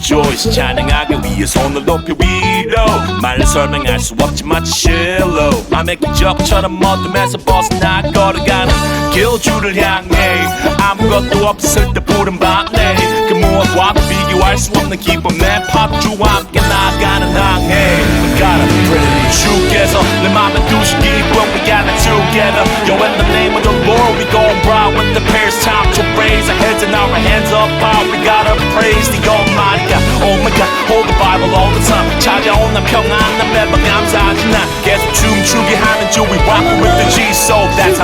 rejoice 찬양하기 위해 손을 높여 위로 말로 설명할 수 없지 마치 실로 밤의 기적처럼 어둠에서 벗어나 걸어가는 길줄을 향해 아무것도 없을 때 부른 밤내 그 무엇과도 비교할 수 없는 기쁨 내 팝주와 함께 나가는 항해 We gotta pray 주께서 내 맘에 두신 기쁨 We got it together Yo in the name of the Lord we gon' ride with the prayers time to raise our 난 평안한 매번 감사하지 난 계속 춤추게 하는 주위 Rockin' with the G, so that.